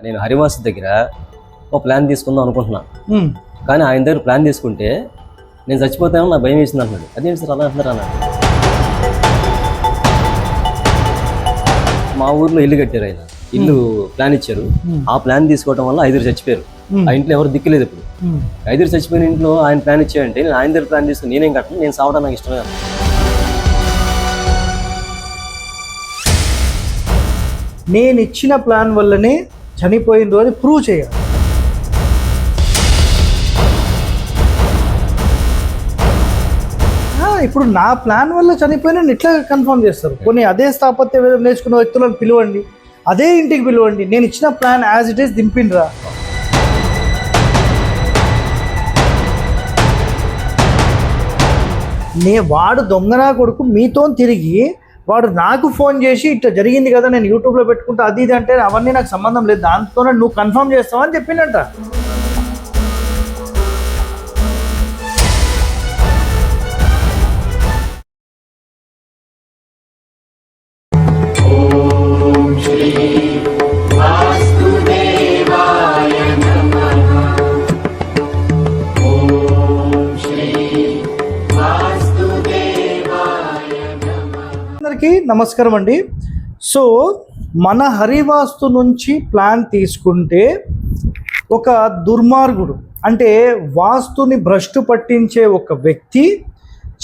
నేను హరివాస్ దగ్గర ఒక ప్లాన్ తీసుకుందాం అనుకుంటున్నా ఉమ్. కానీ ఆయన దగ్గర ప్లాన్ తీసుకుంటే నేను చచ్చిపోతానో నాకు భయం వేసింది అంటున్నాడు అదేంటి సార్ అలా అంటున్నారు అన్నాడు మా ఊర్లో ఇల్లు కట్టారు ఆయన ఇల్లు ప్లాన్ ఇచ్చారు. ఆ ప్లాన్ తీసుకోవడం వల్ల ఐదుగురు చచ్చిపోయారు. ఆ ఇంట్లో ఎవరు దిక్కులేదు ఇప్పుడు. ఐదుగురు చచ్చిపోయిన ఇంట్లో ఆయన ప్లాన్ ఇచ్చాయంటే నేను ఆయన దగ్గర ప్లాన్ తీసుకుని నేనేం కట్టను నేను సావడం నాకు ఇష్టమే. నేను ఇచ్చిన ప్లాన్ వల్లనే చనిపోయిందో అని ప్రూవ్ చేయాలి. ఇప్పుడు నా ప్లాన్ వల్ల చనిపోయిన ఇట్లా కన్ఫర్మ్ చేస్తారు. కొన్ని అదే స్థాపత్య నేర్చుకున్న వ్యక్తులను పిలవండి. అదే ఇంటికి పిలవండి. నేను ఇచ్చిన ప్లాన్ యాజ్ ఇట్ ఈస్ దింపిండ్రా. నే వాడు దొంగనా కొడుకు మీతో తిరిగి వాడు నాకు ఫోన్ చేసి ఇట్లా జరిగింది కదా నేను యూట్యూబ్లో పెట్టుకుంటా అది ఇది అంటే అవన్నీ నాకు సంబంధం లేదు. దాంతోనే నువ్వు కన్ఫర్మ్ చేస్తావు అని చెప్పిండంట. అందరికీ నమస్కారం అండి. సో మన హరివాస్తు నుంచి ప్లాన్ తీసుకుంటే ఒక దుర్మార్గుడు అంటే వాస్తుని భ్రష్టు పట్టించే ఒక వ్యక్తి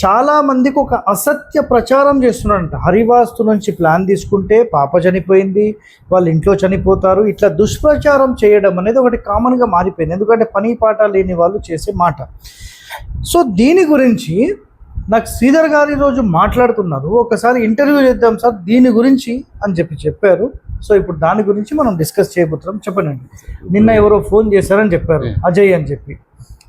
చాలా మందికి ఒక అసత్య ప్రచారం చేస్తున్నాడంట. హరివాస్తు నుంచి ప్లాన్ తీసుకుంటే పాప చనిపోయింది వాళ్ళ ఇంట్లో చనిపోతారు ఇట్లా దుష్ప్రచారం చేయడం అనేది ఒకటి కామన్గా మారిపోయింది. ఎందుకంటే పని పాట లేని వాళ్ళు చేసే మాట. సో దీని గురించి నాకు శ్రీధర్ గారు ఈరోజు మాట్లాడుతున్నారు. ఒకసారి ఇంటర్వ్యూ చేద్దాం సార్ దీని గురించి అని చెప్పి చెప్పారు. సో ఇప్పుడు దాని గురించి మనం డిస్కస్ చేయబోతున్నాం. చెప్పండి నిన్న ఎవరో ఫోన్ చేశారని చెప్పారు. అజయ్ అని చెప్పి.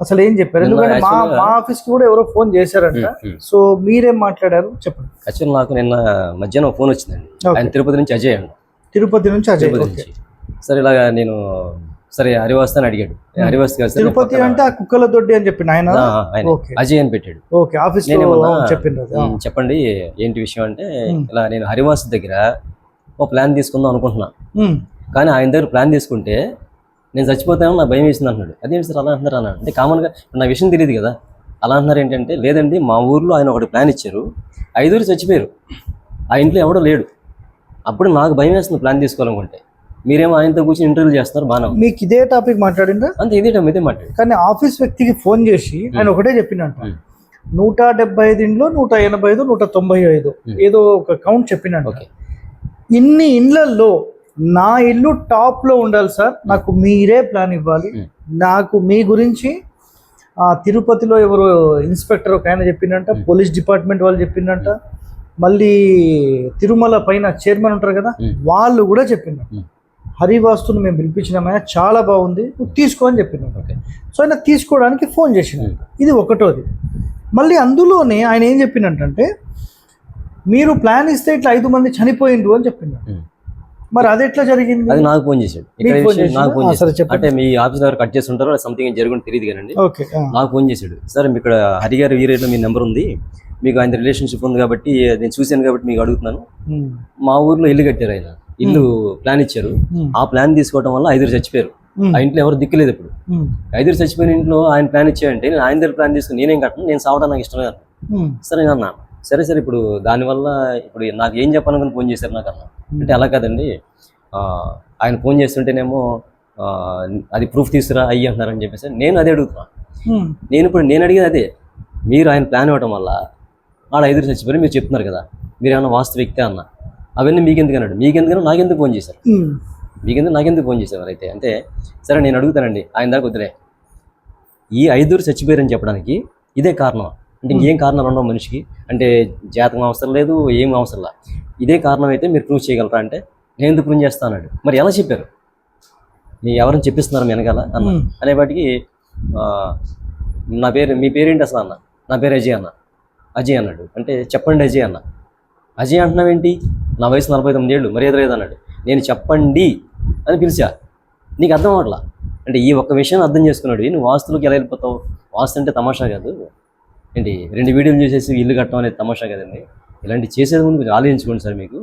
అసలు ఏం చెప్పారు? ఎందుకంటే మా మా ఆఫీస్కి కూడా ఎవరో ఫోన్ చేశారంట. సో మీరేం మాట్లాడారు? చెప్పండి. యాక్చువల్ నాకు నిన్న మధ్యాహ్నం ఫోన్ వచ్చిందండి. ఆయన తిరుపతి నుంచి అజయ్ అండి తిరుపతి నుంచి అజయ్. సరే ఇలాగా నేను సరే హరివాస్ అని అడిగాడు. హరివాస్ కాదు తిరుపతి అంటే ఆ కుక్కల దొడ్డి అని చెప్పిన ఆయన? అజయ్ అని పెట్టాడు. ఓకే ఆఫీస్ అది. ఆ. "ఉమ్, చెప్పండి ఏంటి విషయం అంటే. ఇలా నేను హరివాస్ దగ్గర ఒక ప్లాన్ తీసుకుందాం అనుకుంటున్నా. కానీ ఆయన దగ్గర ప్లాన్ తీసుకుంటే నేను చచ్చిపోతానో నాకు భయం వేసింది అంటున్నాడు. అదేంటి సార్ అలా అంటున్నారు? అన్నాడు. అంటే కామన్గా నా విషయం తెలియదు కదా. అలా అంటున్నారు ఏంటంటే లేదండి మా ఊర్లో ఆయన ఒకటి ప్లాన్ ఇచ్చారు. ఐదుగురు చచ్చిపోయారు. ఆ ఇంట్లో ఎవడో లేడు. అప్పుడు నాకు భయం వేస్తుంది ప్లాన్ తీసుకోవాలనుకుంటే. మీరేమో ఆయనతో కూర్చొని ఇంటర్వ్యూ చేస్తున్నారు బాగా మీకు ఇదే టాపిక్ మాట్లాడిండ్రా అంతే ఇదే టైం ఇదే మాట్లాడు కానీ ఆఫీస్ వ్యక్తికి ఫోన్ చేసి ఆయన ఒకటే చెప్పిండంట ఉమ్. నూట డెబ్బై ఐదు ఇండ్లో నూట ఎనభై ఐదు నూట తొంభై ఐదు. ఏదో ఒక కౌంట్ చెప్పినంట ఓకే ఇన్ని ఇండ్లల్లో నా ఇల్లు టాప్లో ఉండాలి సార్ నాకు మీరే ప్లాన్ ఇవ్వాలి. నాకు మీ గురించి ఆ తిరుపతిలో ఎవరు ఇన్స్పెక్టర్ ఒక ఆయన చెప్పిండంట. పోలీస్ డిపార్ట్మెంట్ వాళ్ళు చెప్పిండంట మళ్ళీ తిరుమల పైన చైర్మన్ ఉంటారు కదా. వాళ్ళు కూడా చెప్పిండ్రు. హరివాస్తుని మేము పిలిపించినామైనా చాలా బాగుంది. నువ్వు తీసుకో అని చెప్పిండు ఓకే. సో ఆయన తీసుకోవడానికి ఫోన్ చేసిండు. ఇది ఒకటోది. మళ్ళీ అందులోనే ఆయన ఏం చెప్పిండంటే మీరు ప్లాన్ ఇస్తే ఇట్లా ఐదు మంది చనిపోయిండ్రు అని చెప్పిండు. మరి అది ఎట్లా జరిగింది? అది నాకు ఫోన్ చేశాడు. నాకు? ఫోన్ చేశాడు. అంటే మీ ఆఫీస్ దగ్గర కట్ చేస్తుంటారో సంథింగ్ జరుగుతుంది తెలియదు కదండి. ఓకే ఆ. నాకు ఫోన్ చేశాడు. సార్ మీ ఇక్కడ హరిగారి వీరేట్లో మీ నెంబర్ ఉంది. మీకు ఆయన రిలేషన్షిప్ ఉంది కాబట్టి నేను చూశాను కాబట్టి మీకు అడుగుతున్నాను. మా ఊర్లో ఇల్లు కట్టారు ఆయన. ఇల్లు ప్లాన్ ఇచ్చారు. ఆ ప్లాన్ తీసుకోవడం వల్ల ఐదుగురు చచ్చిపోయారు. ఆ ఇంట్లో ఎవరు దిక్కులేదు ఇప్పుడు. ఐదుగురు చచ్చిపోయిన ఇంట్లో ఆయన ప్లాన్ ఇచ్చాయంటే నేను ఆయన దగ్గర ప్లాన్ తీసుకుని నేనేం కట్టను నేను సావడం నాకు ఇష్టమే అన్నాను. ఉమ్. సరే నేను అన్నా సరే సరే ఇప్పుడు దానివల్ల ఇప్పుడు నాకు ఏం చెప్పాలనుకుని ఫోన్ చేశారు నాకు అన్న అంటే అలా కాదండి ఆయన ఫోన్ చేస్తుంటేనేమో అది ప్రూఫ్ తీసుకురా అయ్యి అంటున్నారని చెప్పేసి నేను అదే అడుగుతున్నాను. నేను ఇప్పుడు నేను అడిగేది అదే మీరు ఆయన ప్లాన్ ఇవ్వడం వల్ల ఆడ ఐదుగురు చచ్చిపోయి మీరు చెప్తున్నారు కదా మీరు ఏమన్నా వాస్తు వ్యక్తి అన్న అవన్నీ మీకెందుకు అన్నాడు. మీకెందుకన్నా నాకెందుకు ఫోన్ చేశారు. మీకెందుకు నాకెందుకు ఫోన్ చేసేవారు అయితే అంటే సరే నేను అడుగుతానండి. ఆయన దాకా వద్దులే. ఈ ఐదుగురు చచ్చిపోయారని చెప్పడానికి ఇదే కారణం. అంటే ఇంకేం కారణాలు ఉండవు మనిషికి? అంటే జాతకం అవసరం లేదు ఏం అవసరం లేదు ఇదే కారణం అయితే మీరు ప్రూవ్ చేయగలరా? అంటే నేను ఎందుకు ప్రూవ్ చేస్తా అన్నాడు. మరి ఎలా చెప్పారు? మీ ఎవరిని చెప్పిస్తున్నారు వెనకాల? అన్న. అనేపాటికి నా పేరు మీ పేరేంటి అసలు అన్న? నా పేరు అజయ్ అన్న. అజయ్ అన్నాడు. అంటే చెప్పండి అజయ్ అన్న. అజయ్ అంటున్నావేంటి నా వయసు నలభై తొమ్మిది ఏళ్ళు మర్యాద లేదు అన్నాడు నేను చెప్పండి అని పిలిచా. నీకు అర్థం అవట్లా అంటే ఈ ఒక్క విషయం అర్థం చేసుకున్నాడు. నువ్వు వాస్తులకు ఎలా వెళ్ళిపోతావు? వాస్తు అంటే తమాషా కాదు. ఏంటి రెండు వీడియోలు చేసేసి ఇల్లు కట్టడం అనేది తమాషా కదండి. ఇలాంటి చేసేది ముందు కొంచెం ఆలోచించుకోండి సార్ మీకు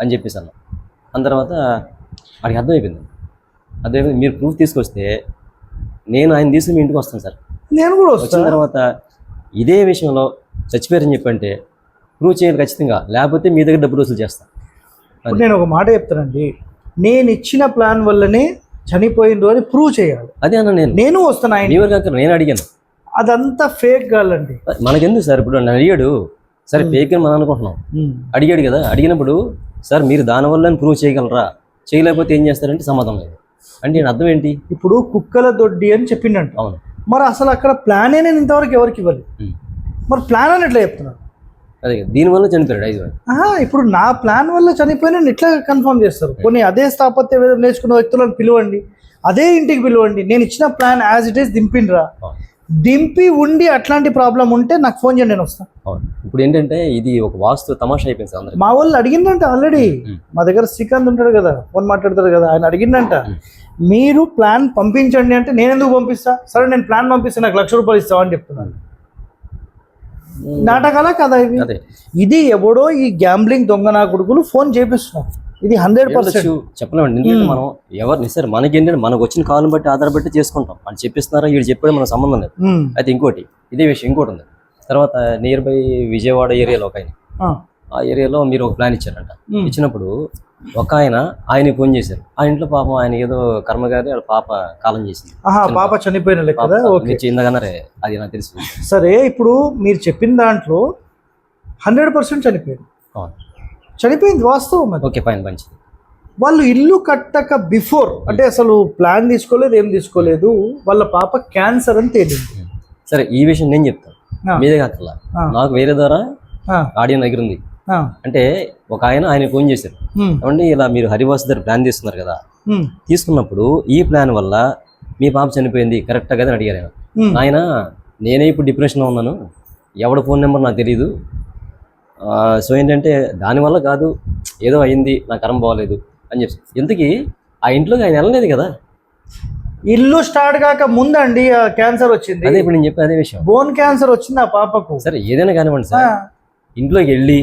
అని చెప్పేసి అన్న. దాని తర్వాత వాడికి అర్థమైపోయింది. అదే మీరు ప్రూఫ్ తీసుకొస్తే నేను ఆయన తీసుకుని మీ ఇంటికి వస్తాను సార్. నేను కూడా వచ్చిన తర్వాత ఇదే విషయంలో చచ్చిపోయారని చెప్పంటే ప్రూవ్ చేయాలి ఖచ్చితంగా. లేకపోతే మీ దగ్గర డబ్బులు వసూలు చేస్తాను నేను ఒక మాట చెప్తానండి. నేను ఇచ్చిన ప్లాన్ వల్లనే చనిపోయిండు అని ప్రూవ్ చేయాలి. అదే అన్న నేను. నేను వస్తాను ఆయన నేను అడిగాను. అదంతా ఫేక్ కాలండి మనకెందుకు సార్? ఇప్పుడు నన్ను అడిగాడు. సరే ఫేక్ అని మనం అనుకుంటున్నాం. అడిగాడు కదా. అడిగినప్పుడు సార్ మీరు దానివల్ల ప్రూవ్ చేయగలరా? చేయలేకపోతే ఏం చేస్తారంటే సమాధానం లేదు. అంటే నేను అర్థం ఏంటి? ఇప్పుడు కుక్కల దొడ్డి అని చెప్పిండంట. అవును. మరి అసలు అక్కడ ప్లానే నేను ఇంతవరకు ఎవరికి ఇవ్వలేదు. ఉమ్. మరి ప్లాన్ అని ఎట్లా చెప్తున్నాను అదే దీనివల్ల చనిపోయాడు ఐదు ఇప్పుడు నా ప్లాన్ వల్ల చనిపోయిన ఎట్లా కన్ఫర్మ్ చేస్తారు. కొన్ని అదే స్థాపత్య నేర్చుకున్న వ్యక్తులను పిలవండి అదే ఇంటికి పిలవండి నేను ఇచ్చిన ప్లాన్ యాజ్ ఇట్ ఈస్ దింపిండ్రా. దింపి ఉండి అట్లాంటి ప్రాబ్లం ఉంటే నాకు ఫోన్ చేయండి నేను వస్తాను ఇప్పుడు ఏంటంటే ఇది ఒక వాస్తు తమాషా అయిపోయింది మా వాళ్ళు అడిగిందంట ఆల్రెడీ. మా దగ్గర శ్రీకాంత్ ఉంటాడు కదా ఫోన్ మాట్లాడతాడు కదా ఆయన అడిగిందంట. మీరు ప్లాన్ పంపించండి అంటే నేను ఎందుకు పంపిస్తా? సరే నేను ప్లాన్ పంపిస్తే నాకు లక్ష రూపాయలు ఇస్తావా అని చెప్తున్నాను నాటకాలా కదా ఇవి అదే. ఇది ఎవడో ఈ గ్యాంబ్లింగ్ దొంగ నా కొడుకులు ఫోన్ చేపిస్తున్నారు. ఇది హండ్రెడ్ పర్సెంట్ చెప్పలేమండి. మనం ఎవరిని సరే మనకి ఏంటంటే మనకు వచ్చిన కాలం బట్టి ఆధారపట్టి చేసుకుంటాం. వాళ్ళు చెప్పిస్తున్నారా వీడు చెప్పాడు మనకు సంబంధం లేదు. అయితే ఇంకోటి ఇదే విషయం ఇంకోటి ఉంది. తర్వాత నియర్ బై విజయవాడ ఏరియాలో ఒక ఆయన. ఆ. ఏరియాలో మీరు ఒక ప్లాన్ ఇచ్చారంట. ఇచ్చినప్పుడు ఒక ఆయన ఆయన ఫోన్ చేశారు. ఆ ఇంట్లో పాపం ఆయన ఏదో కర్మగారి వాళ్ళ పాప కాలం చేసింది. ఆహా పాప చనిపోయిన కదా ఓకే. ఇందగన్నారే అది నాకు తెలుసు సరే ఇప్పుడు మీరు చెప్పిన దాంట్లో హండ్రెడ్ పర్సెంట్ చనిపోయింది. చనిపోయింది వాస్తవం ఓకే ఫైన్ మంచిది. వాళ్ళు ఇల్లు కట్టక బిఫోర్ అంటే అసలు ప్లాన్ తీసుకోలేదు ఏం తీసుకోలేదు వాళ్ళ పాప క్యాన్సర్ అని తేలింది. సరే ఈ విషయం నేను చెప్తాను. మీదే కాకల్లా ఆ. నాకు వేరే ద్వారా ఆ, ఆడియో దగ్గర ఉంది. అంటే ఒక ఆయన ఆయన ఫోన్ చేశారు. ఏమంటే ఇలా మీరు హరివాస్ దగ్గర ప్లాన్ తీసుకున్నారు కదా. తీసుకున్నప్పుడు ఈ ప్లాన్ వల్ల మీ పాప చనిపోయింది కరెక్టా కదా అని అడిగారు ఆయన. నేనే ఇప్పుడు డిప్రెషన్లో ఉన్నాను. ఎవడ ఫోన్ నెంబర్ నాకు తెలియదు సో ఏంటంటే దానివల్ల కాదు ఏదో అయింది నా కరం బాగలేదు అని చెప్పి. ఇంతకీ ఆ ఇంట్లోకి ఆయన వెళ్ళలేదు కదా. ఇల్లు స్టార్ట్ కాక ముందండి క్యాన్సర్ వచ్చింది. అదే ఇప్పుడు నేను చెప్పే అదే విషయం. బోన్ క్యాన్సర్ వచ్చింది ఆ పాపకు. సరే ఏదైనా కానివ్వండి సార్. ఇంట్లోకి వెళ్ళి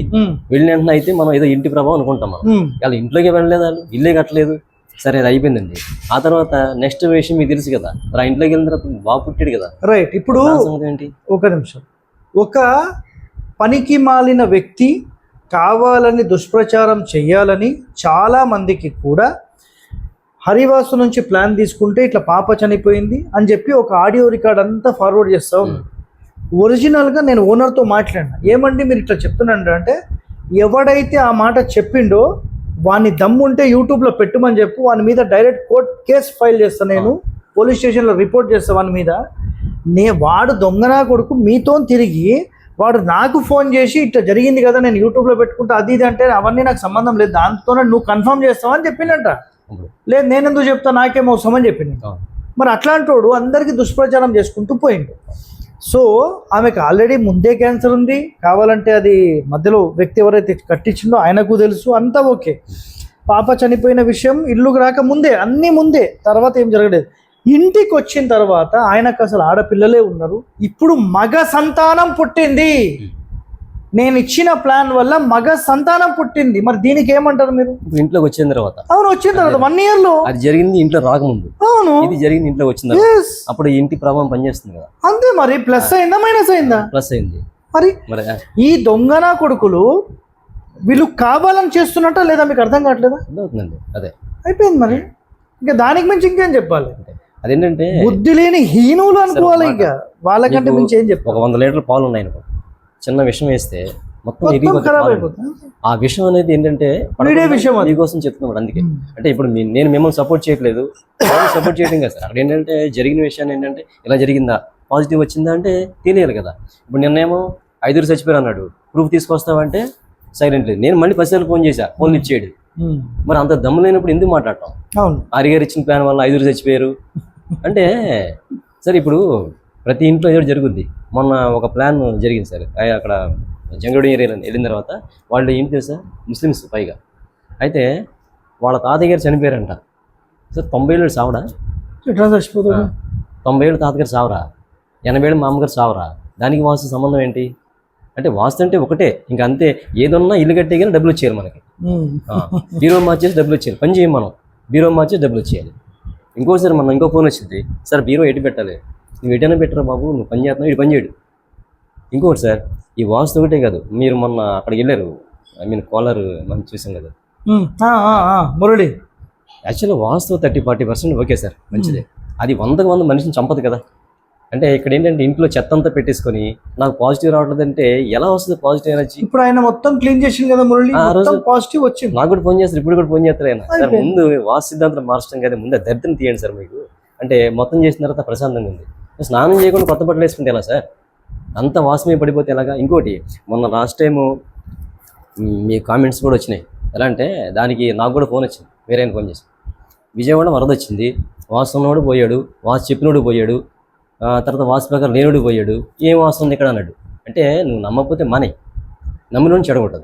వెళ్ళిన వెంటనే అయితే మనం ఏదో ఇంటి ప్రభావం అనుకుంటాం మనం. వాళ్ళు ఇంట్లోకి వెళ్ళలేదు? వాళ్ళు ఇల్లే కట్టలేదు. సరే అది అయిపోయిందండి. ఆ తర్వాత నెక్స్ట్ విషయం మీకు తెలుసు కదా. ఆ ఇంట్లోకి వెళ్ళిన తర్వాత బాబు పుట్టాడు కదా. రైట్ ఇప్పుడు ఏంటి? ఒక నిమిషం. ఒక పనికి మాలిన వ్యక్తి కావాలని దుష్ప్రచారం చేయాలని చాలా మందికి కూడా హరివాసు నుంచి ప్లాన్ తీసుకుంటే ఇట్లా పాప చనిపోయింది అని చెప్పి ఒక ఆడియో రికార్డ్ అంతా ఫార్వర్డ్ చేస్తా ఉన్నాడు ఒరిజినల్గా నేను ఓనర్తో మాట్లాడినా. ఏమండి మీరు ఇట్లా చెప్తున్నాడు అంటే ఎవడైతే ఆ మాట చెప్పిండో వాని దమ్ముంటే యూట్యూబ్లో పెట్టమని చెప్పు వాని మీద డైరెక్ట్ కోర్ట్ కేసు ఫైల్ చేస్తా నేను పోలీస్ స్టేషన్లో రిపోర్ట్ చేస్తా వాని మీద. నే వాడు దొంగనా కొడుకు మీతో తిరిగి వాడు నాకు ఫోన్ చేసి ఇట్లా జరిగింది కదా నేను యూట్యూబ్లో పెట్టుకుంటా అది ఇది అంటే అవన్నీ నాకు సంబంధం లేదు దాంతోనే నువ్వు కన్ఫర్మ్ చేస్తావని చెప్పిండంట. ఇప్పుడు లేదు నేను ఎందుకు చెప్తా నాకేం అవసరం అని చెప్పింది. మరి అట్లాంటోడు అందరికీ దుష్ప్రచారం చేసుకుంటూ పోయిండు. సో ఆమెకు ఆల్రెడీ ముందే క్యాన్సర్ ఉంది. కావాలంటే అది మధ్యలో వ్యక్తి ఎవరైతే కట్టించిండో ఆయనకు తెలుసు అంతా ఓకే. పాప చనిపోయిన విషయం ఇల్లుకు రాక ముందే అన్నీ ముందే. తర్వాత ఏం జరగలేదు. ఇంటికి వచ్చిన తర్వాత ఆయనకు అసలు ఆడపిల్లలే ఉన్నారు. ఇప్పుడు మగ సంతానం పుట్టింది. నేను ఇచ్చిన ప్లాన్ వల్ల మగ సంతానం పుట్టింది. మరి దీనికి ఏమంటారు మీరు? ఇంట్లోకి వచ్చిన తర్వాత. అవును వచ్చిన తర్వాత వన్ ఇయర్లో. అది జరిగింది ఇంట్లో రాకముందు. అవును. ఇది జరిగింది ఇంట్లో వచ్చిన. అప్పుడు ఇంటి ప్రభావం పనిచేస్తుంది కదా. అంతే మరి. ప్లస్ అయిందా మైనస్ అయిందా? ప్లస్ అయింది. మరి మరి ఈ దొంగనా కొడుకులు వీళ్ళు కావాలని చేస్తున్నట్ట లేదా మీకు అర్థం కావట్లేదా? అవుతుందండి అదే. అయిపోయింది మరి. ఇంకా దానికి మించి ఇంకేం చెప్పాలి? అదేంటంటే బుద్ధి లేని హీనులు అనుకోవాలి ఇక. వాళ్ళకంటే మించి ఏం చెప్పాలి? ఒక వంద లీటర్ల పాలు ఉన్నాయి అనుకో. చిన్న విషయం వేస్తే మొత్తం ఆ విషయం అనేది ఏంటంటే విషయం అది. మీకోసం చెప్తున్నాడు అందుకే. అంటే ఇప్పుడు నేను మిమ్మల్ని సపోర్ట్ చేయట్లేదు. సపోర్ట్ చేయడం కదా సార్. అక్కడ ఏంటంటే జరిగిన విషయాన్ని ఏంటంటే ఇలా జరిగిందా? పాజిటివ్ వచ్చిందా అంటే తెలియాలి కదా. ఇప్పుడు నిన్నేమో ఐదుగురు చచ్చిపోయారు అన్నాడు. ప్రూఫ్ తీసుకొస్తావంటే సైలెంట్ లేదు. నేను మళ్ళీ పసిసార్లు ఫోన్ చేశా. ఫోన్ ఇచ్చేయడు. మరి అంత దమ్ము లేనప్పుడు ఎందుకు మాట్లాడటం అవును. ఆరిగారు ఇచ్చిన ప్లాన్ వల్ల ఐదుగురు చచ్చిపోయారు. అంటే సరే ఇప్పుడు ప్రతి ఇంట్లో ఏదో జరుగుద్ది. మొన్న ఒక ప్లాన్ జరిగింది సార్. అక్కడ జంగడు ఏరియా వెళ్ళిన తర్వాత వాళ్ళు ఏంటి తెలుసా ముస్లిమ్స్ పైగా. అయితే వాళ్ళ తాతయ్య గారు చనిపోయారంట. సార్ తొంభై ఏళ్ళు సావడా ఎట్లా చచ్చిపోతుంది తొంభై ఏళ్ళు తాతగారు సావరా? ఎనభై ఏళ్ళు మామగారు సావరా? దానికి వాస్తు సంబంధం ఏంటి? అంటే వాస్తు అంటే ఒకటే. ఇంకా అంతే. ఏదన్నా ఇల్లు కట్టే కానీ డబ్బులు వచ్చేయాలి మనకి. బీరో మార్చేసి డబ్బులు వచ్చేయాలి. పని చేయం మనం. బీరో మార్చేసి డబ్బులు వచ్చేయాలి. ఇంకోసారి మన ఇంకో ఫోన్ వచ్చింది. సార్ బీరో ఎటు పెట్టాలి? నువ్వు ఎటైనా పెట్టరా బాబు? నువ్వు పని చేస్తున్నావు ఇటు పని చేయడు. ఇంకోటి సార్ ఈ వాస్తు ఒకటే కాదు. మీరు మొన్న అక్కడికి వెళ్ళారు. ఐ మీన్ కాలర్ మనం చూసాం కదా. మురళి. యాక్చువల్గా వాస్తు thirty forty percent okay sir మంచిదే. అది వందకు వంద మనిషిని చంపదు కదా. అంటే ఇక్కడ ఏంటంటే ఇంట్లో చెత్త అంతా పెట్టేసుకొని నాకు పాజిటివ్ రావట్లేదంటే ఎలా వస్తుంది పాజిటివ్ ఎనర్జీ? ఇప్పుడు ఆయన మొత్తం క్లీన్ చేసింది కదా మురళి. ఆ రోజు- పాజిటివ్ వచ్చింది నాకు కూడా ఫోన్ చేస్తారు ఇప్పుడు కూడా ఫోన్ చేస్తారు ఆయన. సార్. ముందు వాస్తు సిద్ధాంతం మార్చడం కదా ముందు దరిద్రం తీయండి సార్ మీకు. అంటే మొత్తం చేసిన తర్వాత ప్రశాంతంగా ఉంది. స్నానం చేయకుండా కొత్త బట్టలు వేసుకుంటే ఎలా సార్? అంత వాసమే పడిపోతే ఎలాగా? ఇంకోటి మొన్న లాస్ట్ టైము మీ కామెంట్స్ కూడా వచ్చినాయి. ఎలా అంటే దానికి నాకు కూడా ఫోన్ వచ్చింది. వేరే ఫోన్ చేసి విజయవాడ వరద వచ్చింది. వాసు పోయాడు. వాసు చెప్పినోడు పోయాడు. తర్వాత వాసు ప్రకారం లేనుడు పోయాడు. ఏం వాసు ఉంది ఇక్కడ అన్నాడు. అంటే నువ్వు నమ్మకపోతే మనే. నమ్మినోడిని చెడగొట్టదు.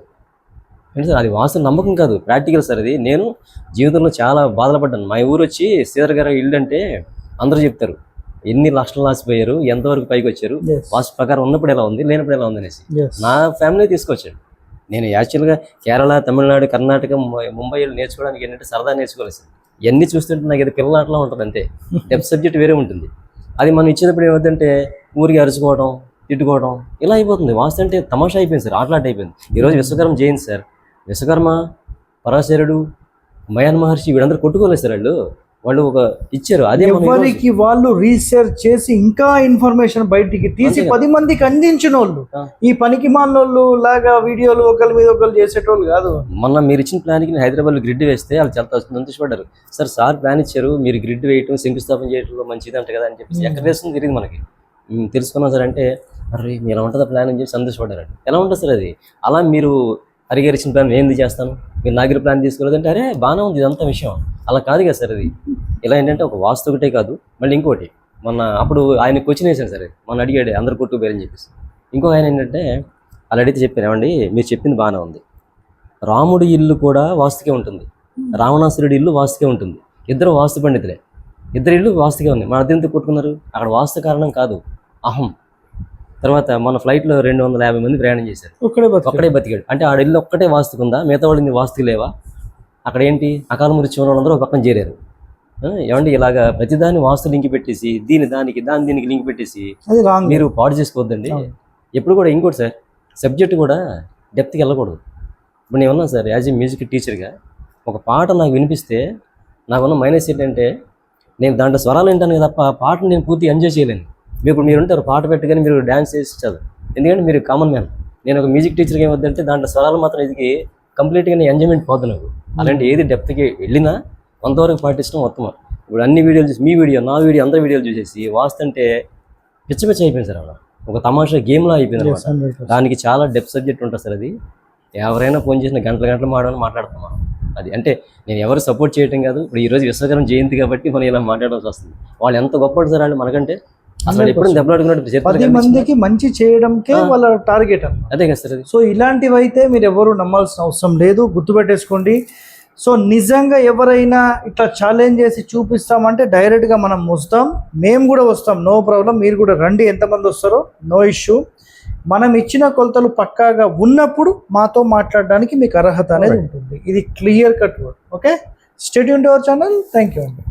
ఏంటి సార్? అది వాసన నమ్మకం కాదు. ప్రాక్టికల్ సార్ అది. నేను జీవితంలో చాలా బాధలు పడ్డాను. మా ఊరు వచ్చి శ్రీధర్ గారి ఇల్లు అంటే అందరూ చెప్తారు. ఎన్ని లక్షలు లాసిపోయారు ఎంతవరకు పైకి వచ్చారు. వాస్తు ప్రకారం ఉన్నప్పుడు ఎలా ఉంది లేనప్పుడు ఎలా ఉంది అనేసి. నా ఫ్యామిలీ తీసుకొచ్చాడు నేను యాక్చువల్గా కేరళ తమిళనాడు కర్ణాటక ముంబై నేర్చుకోవడానికి ఏంటంటే సరదా నేర్చుకోలేదు సార్ ఇవన్నీ చూస్తుంటే నాకు ఇది పిల్లలాటలా ఉంటుంది అంతే. డెప్ సబ్జెక్ట్ వేరే ఉంటుంది. అది మనం ఇచ్చేటప్పుడు ఏమవుతుందంటే ఊరికి అరుచుకోవడం తిట్టుకోవడం ఇలా అయిపోతుంది. వాస్తు అంటే తమాషా అయిపోయింది సార్ ఆటలాట అయిపోయింది. ఈరోజు విశ్వకర్మ జయంతి సార్. విశ్వకర్మ పరాశరుడు మయాన్ మహర్షి వీళ్ళందరూ కొట్టుకోలేదు సార్ వాళ్ళు. వాళ్ళు ఒక ఇచ్చారు. అదే ఎవరికి వాళ్ళు రీసెర్చ్ చేసి ఇంకా ఇన్ఫర్మేషన్ బయటికి తీసి. పది మందికి అందించిన వాళ్ళు. ఈ పనికి మాలోళ్ళు లాగా వీడియోలు ఒకరి మీద ఒకరు చేసేటోళ్ళు కాదు. మొన్న మీరు ఇచ్చిన ప్లాన్కి నేను హైదరాబాద్లో గ్రిడ్ వేస్తే వాళ్ళు చాలా సంతోషపడ్డారు. సార్ సార్ ప్లాన్ ఇచ్చారు మీరు గ్రిడ్ వేయటం శంకుస్థాపన చేయడంలో మంచిది అంట కదా అని చెప్పేసి ఎక్కడ వేస్తుంది తెలియదు మనకి. తెలుసుకున్నాం సార్ అంటే అరే మీరు ఎలా ఉంటుందా ప్లాన్ అని చెప్పి సంతోషపడ్డారు ఎలా ఉంటుంది సార్ అది? అలా మీరు అరిగరిచిన ప్లాన్ నేను ఏంది చేస్తాను? మీరు నాగిరి ప్లాన్ తీసుకోలేదంటే అరే బాగానే ఉంది ఇదంతా విషయం. అలా కాదు కదా సార్ అది. ఇలా ఏంటంటే ఒక వాస్తు ఒకటే కాదు. మళ్ళీ ఇంకోటి మొన్న అప్పుడు ఆయన క్వశ్చన్ వేసాను సరే. మొన్న అడిగాడు అందరు కొట్టు పేరని చెప్పేసి. ఇంకో ఆయన ఏంటంటే అలా అడిగితే చెప్పాను ఏమండి మీరు చెప్పింది బాగానే ఉంది. రాముడి ఇల్లు కూడా వాస్తుకే ఉంటుంది. రావణాసురుడి ఇల్లు వాస్తుకే ఉంటుంది. ఇద్దరు వాస్తు పండితులే. ఇద్దరు ఇల్లు వాస్తుకే ఉంది. మన అద్దెందుకు కొట్టుకున్నారు? అక్కడ వాస్తు కారణం కాదు. అహం. తర్వాత మన ఫ్లైట్లో రెండు వందల యాభై మంది ప్రయాణం చేశారు. ఒక్కడే ఒక్కడే బతికాడు. అంటే ఆడ ఇల్లు ఒక్కటే వాస్తుకుందా? మిగతా వాళ్ళని వాస్తుకు లేవా? అక్కడ ఏంటి? అకాల మృత్యు వాళ్ళందరూ ఒక పక్కన చేరారు. ఆ, ఏమండి ఇలాగా ప్రతిదాన్ని వాస్తు లింక్ పెట్టేసి దీని దానికి దాని దీనికి లింక్ పెట్టేసి మీరు పాడు చేసుకోవద్దండి. ఎప్పుడు కూడా ఇంకోటి సార్ సబ్జెక్ట్ కూడా డెప్త్కి వెళ్ళకూడదు. ఇప్పుడు నేను ఉన్నాను సార్ యాజ్ ఏ మ్యూజిక్ టీచర్గా ఒక పాట నాకు వినిపిస్తే నాకున్న మైనస్ ఏంటంటే నేను దాంట్లో స్వరాలు వింటాను తప్ప ఆ పాటను నేను పూర్తిగా ఎంజాయ్ చేయలేను. మీరు ఇప్పుడు మీరు ఉంటారు పాట పెట్టగానే మీరు డ్యాన్స్ చేస్తారు ఎందుకంటే మీరు కామన్ మ్యాన్ నేను ఒక మ్యూజిక్ టీచర్గా ఏమవుతుందంటే దాంట్లో స్వరాలు మాత్రం ఇది కంప్లీట్గా నేను ఎంజాయ్మెంట్ పోదు నాకు. అలాంటి ఏది డెప్త్కి వెళ్ళినా కొంతవరకు పాటించడం ఉత్తమం ఇప్పుడు అన్ని వీడియోలు చూసి మీ వీడియో నా వీడియో అందరి వీడియోలు చూసేసి వాస్తుంటే పిచ్చ పిచ్చ అయిపోయింది సార్ అలా. ఒక తమాషా గేమ్లా అయిపోయింది Yes, అనమాట. 100%. దానికి చాలా డెప్త్ సబ్జెక్ట్ ఉంటుంది సార్ అది. ఎవరైనా ఫోన్ చేసిన గంటల గంటలు మాడని మాట్లాడతాం మనం. అది అంటే నేను ఎవరు సపోర్ట్ చేయటం కాదు. ఇప్పుడు ఈ రోజు విశ్వకరం జయంతి కాబట్టి మనం ఇలా మాట్లాడాల్సి వస్తుంది. వాళ్ళు ఎంత గొప్ప సార్ వాళ్ళు మనకంటే అసలు ఎప్పుడు 100%. దెబ్బలాడుకున్నట్టు చరిత్ర పది? మందికి మంచి చేయడంకే. వాళ్ళ టార్గెట్ అన్నమాట. అదే కదా సార్ అది. సో ఇలాంటివి అయితే మీరు ఎవరు నమ్మాల్సిన అవసరం లేదు. గుర్తుపెట్టేసుకోండి. సో నిజంగా ఎవరైనా ఇట్లా ఛాలెంజ్ చేసి చూపిస్తామంటే డైరెక్ట్గా మనం వస్తాం. మేము కూడా వస్తాం. No problem. మీరు కూడా రండి. ఎంతమంది వస్తారో నో ఇష్యూ. మనం ఇచ్చిన కొలతలు పక్కాగా ఉన్నప్పుడు మాతో మాట్లాడడానికి మీకు అర్హత అనేది ఉంటుంది. ఇది clear cut word. Okay? Stadium to our channel thank you అండి